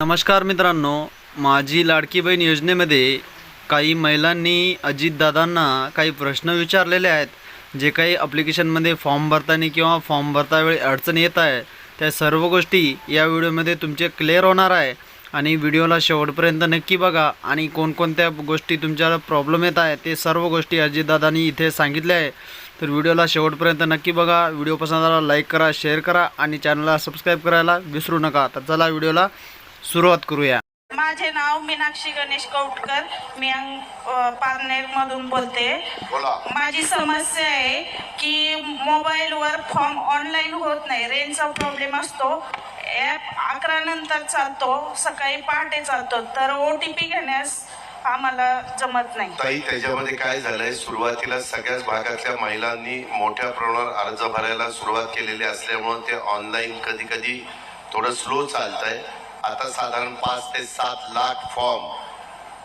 नमस्कार मित्रांनो माझी लाडकी बहीण योजनेमध्ये काही महिलांनी अजितदादांना काही प्रश्न विचारलेले आहेत जे काही अप्लिकेशनमध्ये फॉर्म भरताना किंवा फॉर्म भरता वेळी अडचण येत आहे त्या सर्व गोष्टी या व्हिडिओमध्ये तुमचे क्लिअर होणार आहे. आणि व्हिडिओला शेवटपर्यंत नक्की बघा आणि कोणकोणत्या गोष्टी तुमच्याला प्रॉब्लेम येत आहे ते सर्व गोष्टी अजितदादांनी इथे सांगितल्या आहे. तर व्हिडिओला शेवटपर्यंत नक्की बघा. व्हिडिओ पसंत आला लाईक करा शेअर करा आणि चॅनलला सबस्क्राईब करायला विसरू नका. तर चला व्हिडिओला सुरुवात करूया. माझे नाव मीनाक्षी गणेश कौटकर. मी पारनेर मधून बोलते. बोला. माझी समस्या आहे की मोबाईलवर फॉर्म ऑनलाईन होत नाही. रेंजचा प्रॉब्लेम असतो. ॲप अकरा नंतर चालतो. सकाळी पहाटे चालतो. तर ओ टी पी घेण्यास आम्हाला जमत नाही. ताई त्याच्यामध्ये काय झालंय? सुरुवातीला सगळ्याच भागातल्या महिलांनी मोठ्या प्रमाणावर अर्ज भरायला सुरुवात केलेली असल्यामुळे ते ऑनलाईन कधी कधी थोडं स्लो चालतंय. आता साधारण पाच ते सात लाख फॉर्म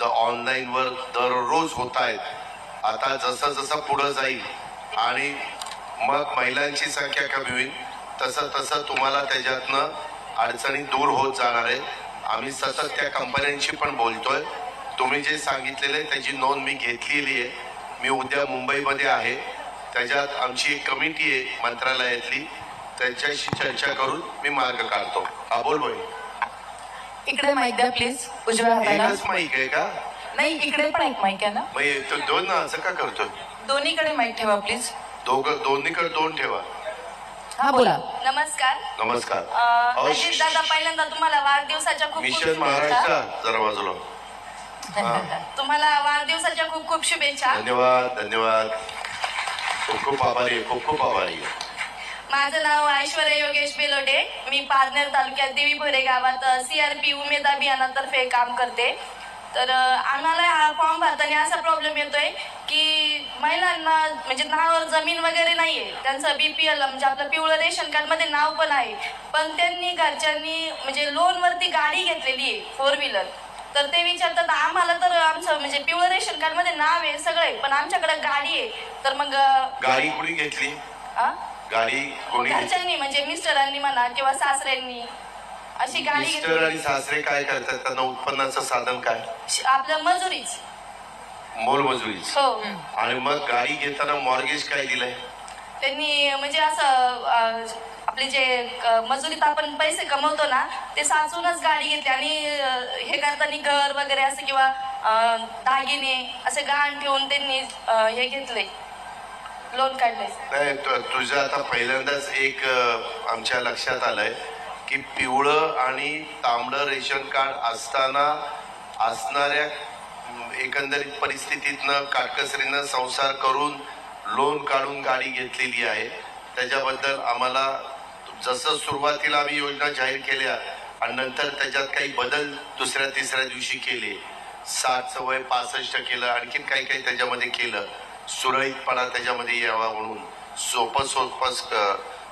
द ऑनलाईनवर दररोज होत आहेत. आता जसं जसं पुढं जाईल आणि मग महिलांची संख्या कमी होईल तसं तसं तुम्हाला त्याच्यातनं अडचणी दूर होत जाणार आहे आम्ही सतत त्या कंपन्यांशी पण बोलतोय. तुम्ही जे सांगितलेले त्याची नोंद मी घेतलेली आहे. मी उद्या मुंबईमध्ये आहे. त्याच्यात आमची एक कमिटी आहे मंत्रालयातली. त्यांच्याशी चर्चा करून मी मार्ग काढतो. हा बोल भाई. इकडे माईक द्या प्लीज उजव्या हाताला. एकच माईक आहे का? नाही इकडे पण एक माईक आहे ना? मग हे तो दोन ना असं का करतोय? दोन्हीकडे माईक ठेवा प्लीज दोघं दोन्हीकडे दोन ठेवा. हा बोला. नमस्कार. नमस्कार. अहो, अजित दादा पहिल्यांदा तुम्हाला वाढदिवसाच्या खूप खूप मिशन शुभेच्छा. महाराष्ट्र जरा बाजूला तुम्हाला वाढदिवसाच्या खूप खूप शुभेच्छा. धन्यवाद धन्यवाद. खूप खूप आभारी आहे खूप खूप आभारी आहे. माझं नाव ऐश्वर्या योगेश बेलोडे मी पारनेर तालुक्यात देवी भोरे गावात सीआरपी उमेद अभियानातर्फे काम करते. तर आम्हाला हा फॉर्म भरताना असा प्रॉब्लेम येतोय की महिलांना म्हणजे नावावर जमीन वगैरे नाहीये. त्यांचं बीपीएल म्हणजे आपलं पिवळं रेशन कार्डमध्ये नाव पण आहे. पण त्यांनी घरच्यांनी म्हणजे लोनवरती गाडी घेतलेली आहे फोर व्हीलर तर ते विचारतात आम्हाला तर आमचं म्हणजे पिवळं रेशन कार्डमध्ये नाव आहे सगळं आहे पण आमच्याकडे गाडी आहे. तर मग गाडी कुणी घेतली? आ? गाडी कोणी घरच्यांनी म्हणजे मिस्टरांनी म्हणा किंवा सासऱ्यांनी अशी गाडी मिस्टर घेतली. आणि सासरे काय करतात? त्यांना उत्पन्नाचं साधन काय? श- आपलं मजुरीच. मोलमजुरीच हो. आणि मग गाडी घेताना मॉर्गेज काय दिलंय? त्यांनी म्हणजे असं अं, आपले जे मजुरीत आपण पैसे कमवतो ना ते साचूनच गाडी घेतली. आणि अं, हे करताना घर वगैरे असं किंवा अं, दागिने असे गहाण ठेवून त्यांनी अं, हे घेतले. लोन काढले. नाही तु- तुझं आता पहिल्यांदाच एक आमच्या लक्षात आलंय की पिवळं आणि तांबडं रेशन कार्ड असताना असणाऱ्या एकंदरीत परिस्थितीतनं काटकसरीनं संसार करून लोन काढून गाडी घेतलेली आहे. त्याच्याबद्दल आम्हाला जसं सुरुवातीला आम्ही योजना जाहीर केल्या आणि नंतर त्याच्यात काही बदल दुसऱ्या तिसऱ्या दिवशी केले. साठचं वय पासष्ट केलं आणखीन काही काही त्याच्यामध्ये केलं. सुरळीतपणा त्याच्यामध्ये यावा म्हणून. सोपं सोपं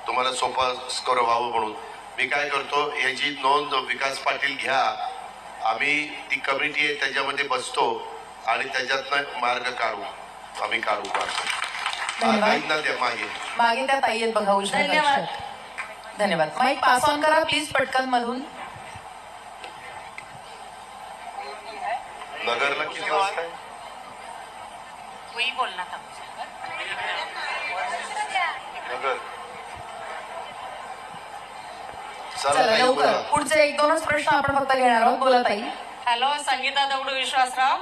तुम्हाला सोपं स्कोर व्हावं म्हणून. मी काय करतो याची नोंद विकास पाटील घ्या. आम्ही ती कमिटी आहे त्याच्यामध्ये बसतो आणि त्याच्यातनं मार्ग काढू. आम्ही काढू काढतो मागे. मागे त्या ताई आहेत बघा उजव्या धन्यवाद. कक्षात. धन्यवाद. माईक पास ऑन करा प्लीज पटकन मधून. नगरला किती वाजता नगर चला चला ताई, लवकर. पुढचे एक दोनच प्रश्न आपण फक्त घेणार आहोत. बोला ताई. हॅलो संगीता दगडू विश्वासराव.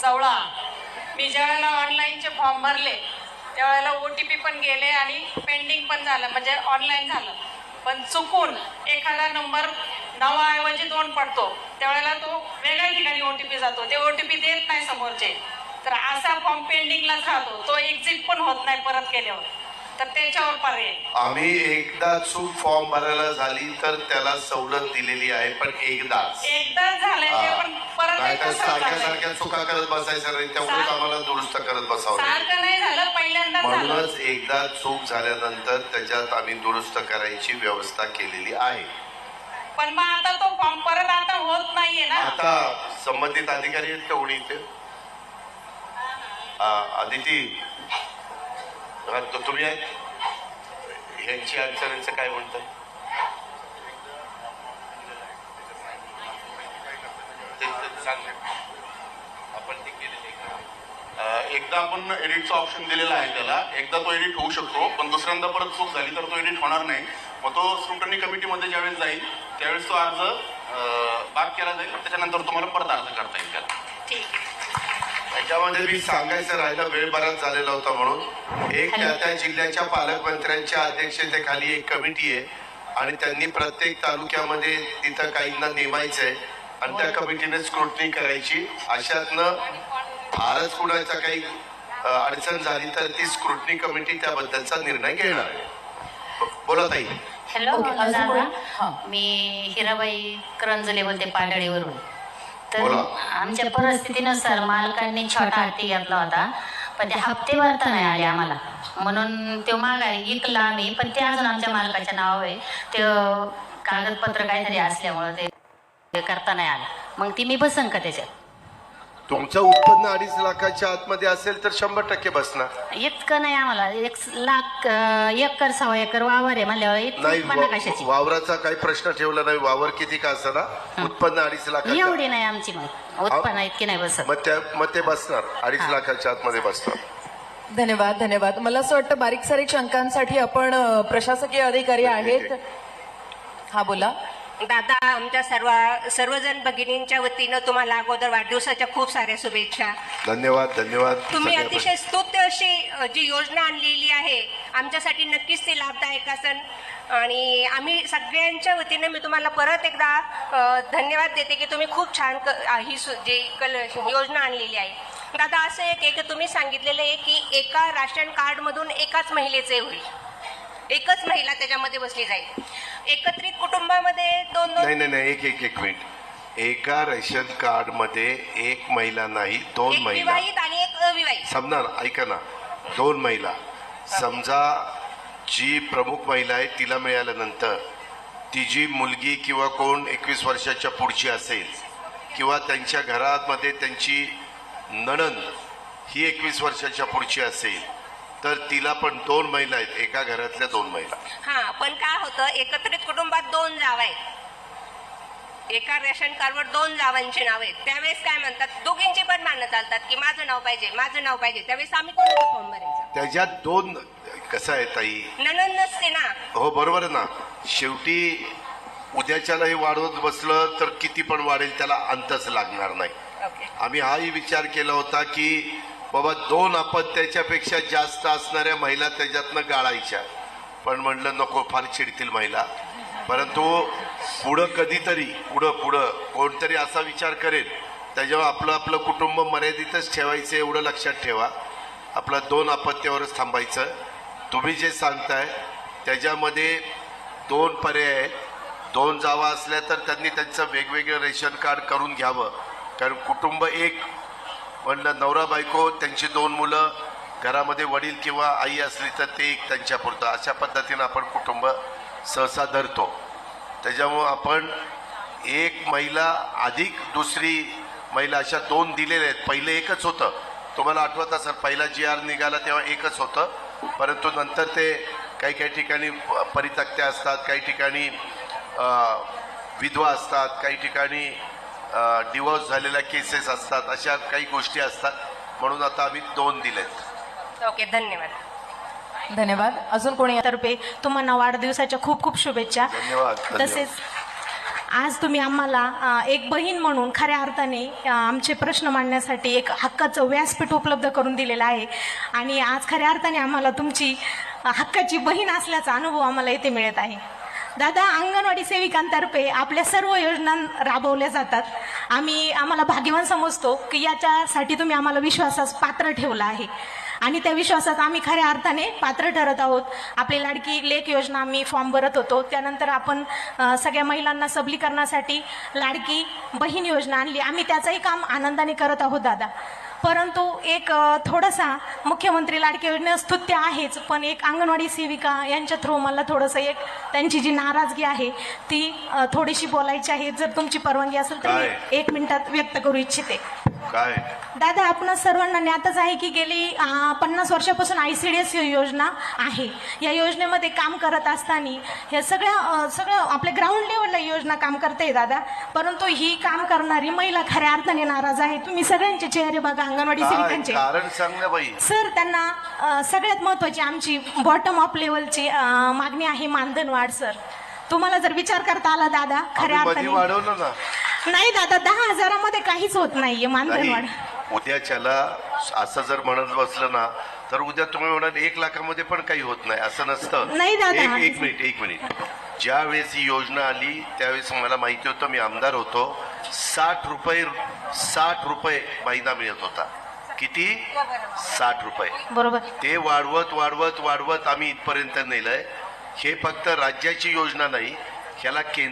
चवळा. मी ज्यावेळेला ऑनलाईनचे फॉर्म भरले त्यावेळेला ओ टी पी पण गेले आणि पेंडिंग पण झालं म्हणजे ऑनलाईन झालं. पण चुकून एखादा नंबर नवाऐवजी दोन पडतो. त्यावेळेला तो वेगळ्या ठिकाणी ओ टी पी जातो. ते ओ टी पी देत नाही समोरचे. तर असा फॉर्म पेंडिंगलाच राहतो तो एक्झिट पण होत नाही परत केल्यावर. तर त्याच्यावर पर्याय आम्ही एकदा चूक फॉर्म भरायला झाली तर त्याला सवलत दिलेली आहे पण एकदाच. एकदा झालंय ते पण परत एकदा सारख्या झालंय. सारख्या चुका करत बसायचं नाही त्यामुळे आम्हाला दुरुस्त करत बसावं लागेल. सारखं नाही झालं पहिल्यांदा झालं. म्हणूनच एकदा चूक झाल्यानंतर त्याच्यात आम्ही दुरुस्त करायची व्यवस्था केलेली आहे. पण मग आता तो फॉर्म परत आता होत नाहीये ना. आता संबंधित अधिकारी आहेत का कोणी इथे? हा, अदिती हा, तो तुम्ही आहेत? यांची अडचणीचं काय म्हणताय आपण ते केलेलं आहे एकदा आपण एडिटचा ऑप्शन दिलेला आहे त्याला. एकदा तो एडिट होऊ शकतो पण दुसऱ्यांदा परत चूक झाली तर तो एडिट होणार नाही. मग तो स्क्रुटनी कमिटीमध्ये ज्यावेळेस जाईल त्यावेळेस तो अर्ज बाद केला जाईल. त्याच्यानंतर तुम्हाला परत अर्ज करता येईल त्याला. ठीक आहे. त्याच्यामध्ये मी सांगायचं राहिलं वेळ बराच झालेला होता म्हणून. एक त्या त्या जिल्ह्याच्या पालकमंत्र्यांच्या अध्यक्षतेखाली एक कमिटी आहे आणि त्यांनी प्रत्येक तालुक्यामध्ये तिथं काहींना नेमायचंय आणि त्या कमिटीने स्क्रुटनी करायची. अशातनं फारच कुणाचा काही अडचण झाली तर ती स्क्रुटनी कमिटी त्याबद्दलचा निर्णय घेणार आहे. बोला ताई. हॅलो? हां. मी हिराबाई करंजले बोलते पाडळीवरून तर. आमच्या परिस्थितीनुसार मालकांनी छोटा हत्ती घेतला होता पण ते हप्ते भरता नाही आले आम्हाला. म्हणून तो मागाय विकला आम्ही पण ते अजून आमच्या मालकाच्या नावावर आहे. ते कागदपत्र काहीतरी असल्यामुळं ते ते करता नाही आलं. मग ती मी बसन का त्याच्यात? तुमचं उत्पन्न अडीच लाखाच्या आतमध्ये असेल तर शंभर टक्के बसणार. इतकं नाही आम्हाला. एक लाख अं, एकर सव्वा एकर वावर आहे म्हणल्यावर इतकं नाही उत्पन्न कशाची? वा- वावराचा काही प्रश्न ठेवला नाही. वावर किती का असताना उत्पन्न अडीच लाखाच्या एवढी नाही आमची मग. उत्पन्न इतकी नाही बसत. मग त्या मग ते बसणार. अडीच लाखाच्या आतमध्ये बसणार. धन्यवाद धन्यवाद. मला असं वाटतं बारीक सारीक शंकांसाठी आपण अ, प्रशासकीय अधिकारी आहेत. हा बोला. दादा आमच्या सर्व सर्वजण भगिनींच्या वतीनं तुम्हाला अगोदर वाढदिवसाच्या खूप साऱ्या शुभेच्छा. धन्यवाद धन्यवाद. तुम्ही अतिशय स्तुत्य अशी जी योजना आणलेली आहे आमच्यासाठी नक्कीच ती लाभदायक असेल आणि आम्ही सगळ्यांच्या वतीनं मी तुम्हाला परत एकदा धन्यवाद देते की तुम्ही खूप छान ही जी कल योजना आणलेली आहे. दादा असं एक आहे की तुम्ही सांगितलेलं आहे की एका राशन कार्डमधून एकाच महिलेचे होईल. एकच महिला त्याच्यामध्ये बसली जाईल. एकत्रित कुटुंबामध्ये दोन दोन नाही नाही नाही एक एक एक मिनिट. एका रेशन कार्डमध्ये एक महिला नाही दोन एक महिला. विवाहित आणि एक अविवाहित. समजा ऐका ना. दोन महिला. समजा जी प्रमुख महिला आहे तिला मिळाल्यानंतर तिची मुलगी किंवा कोण एकवीस वर्षाच्या पुढची असेल किंवा त्यांच्या घरामध्ये त्यांची नणंद ही एकवीस वर्षाच्या पुढची असेल तर तिला पण दोन महिला आहेत. एका घरातल्या दोन महिला. हा पण काय होतं एकत्रित कुटुंबात दोन जाव आहेत. एका रेशन कार्डवर दोन जावांची नाव आहेत. त्यावेळेस काय म्हणतात दोघींची पण मानणं चालतात की माझं नाव पाहिजे माझं नाव पाहिजे. त्यावेळेस आम्ही कोणाचा फॉर्म भरायचा? त्याच्यात दोन कसं आहे ताई? ननन नसते ना. हो बरोबर आहे ना. शेवटी उद्याच्याला हे वाढवत बसलं तर किती पण वाढेल त्याला अंतच लागणार नाही. ओके आम्ही हाही विचार केला होता की बाबा दोन अपत्याच्यापेक्षा जास्त असणाऱ्या महिला त्याच्यातनं गाळायच्या. पण म्हणलं नको फार चिडतील महिला. परंतु पुढं कधीतरी पुढं पुढं कोणतरी असा विचार करेल. त्याच्यावर आपलं आपलं कुटुंब मर्यादितच ठेवायचं एवढं लक्षात ठेवा. आपलं दोन अपत्यावरच थांबायचं. तुम्ही जे सांगताय त्याच्यामध्ये दोन पर्याय आहेत. दोन जावा असल्या तर त्यांनी त्यांचं वेगवेगळं रेशन कार्ड करून घ्यावं. कारण कुटुंब एक म्हणलं नवरा बायको त्यांची दोन मुलं घरामध्ये वडील किंवा आई असली तर ते एक त्यांच्यापुरतं. अशा पद्धतीनं आपण कुटुंब सहसा धरतो. त्याच्यामुळं आपण एक महिला अधिक दुसरी महिला अशा दोन दिलेल्या आहेत. पहिलं एकच होतं. तुम्हाला आठवत असेल पहिला जी आर निघाला तेव्हा एकच होतं. परंतु नंतर ते काही काही ठिकाणी प- परितक्त्या असतात काही ठिकाणी विधवा असतात काही ठिकाणी डिवोर्स झालेल्या केसेस असतात अशा काही गोष्टी असतात. म्हणून आता आम्ही दोन दिलेत. ओके धन्यवाद. धन्यवाद. अजून कोणी तर्फे तुम्हाला वाढदिवसाच्या खूप खूप शुभेच्छा. धन्यवाद. तसेच आज तुम्ही आम्हाला एक बहीण म्हणून खऱ्या अर्थाने आमचे प्रश्न मांडण्यासाठी एक हक्काचं व्यासपीठ उपलब्ध करून दिलेलं आहे. आणि आज खऱ्या अर्थाने आम्हाला तुमची हक्काची बहीण असल्याचा अनुभव आम्हाला इथे मिळत आहे. दादा अंगणवाडी सेविकांतर्फे आपल्या सर्व योजना राबवल्या जातात. आम्ही आम्हाला भाग्यवान समजतो की याच्यासाठी तुम्ही आम्हाला विश्वासास पात्र ठेवला आहे. आणि त्या विश्वासात आम्ही खऱ्या अर्थाने पात्र ठरत आहोत. आपली लाडकी लेख योजना आम्ही फॉर्म भरत होतो. त्यानंतर आपण सगळ्या महिलांना सबलीकरणासाठी लाडकी बहीण योजना आणली. आम्ही त्याचंही काम आनंदाने करत आहोत दादा. परंतु एक थोडासा मुख्यमंत्री लाडकी योजना स्तुत्य आहेच पण एक अंगणवाडी सेविका यांच्या थ्रू मला थोडंसं एक त्यांची जी नाराजगी आहे ती थोडीशी बोलायची आहे. जर तुमची परवानगी असेल तर एक मिनिटात व्यक्त करू इच्छिते. काय? दादा आपण सर्वांना ज्ञातच आहे की गेली पन्नास वर्षापासून आय सी डी एस योजना आहे. या योजनेमध्ये काम करत असताना हे सगळ्या अं, सगळं आपल्या ग्राउंड लेवलला ही योजना काम करते दादा. परंतु ही काम करणारी महिला खऱ्या अर्थाने नाराज आहे. तुम्ही सगळ्यांचे चेहरे बघा अंगणवाडी काय सेविकांचे. कारण सांग ना बाई. सर त्यांना अ, सगळ्यात महत्त्वाची आमची बॉटम अप लेवलची अ, मागणी आहे मानधन वाढ सर. तुम्हाला जर विचार करता आला दादा खऱ्या आम्ही अर्थाने. वाढवलं ना. नाही दादा दहा हजारामध्ये काहीच होत नाहीये मानधन नाही वाढ. उद्याच्याला असं जर म्हणत बसलं ना तर उद्या तुम्ही म्हणाल एक लाखामध्ये पण काही होत नाही असं नसतं. नाही दादा. एक एक मिनिट एक मिनिट. ज्या वेळेस ही योजना आली त्यावेळेस मला माहिती होतं मी आमदार होतो. साठ रुपये साठ रुपये महिना मिळत होता. किती? साठ रुपये. बरोबर. ते वाढवत वाढवत वाढवत आम्ही इथपर्यंत नेलंय. हे फक्त राज्याची योजना नाही ह्याला केंद्र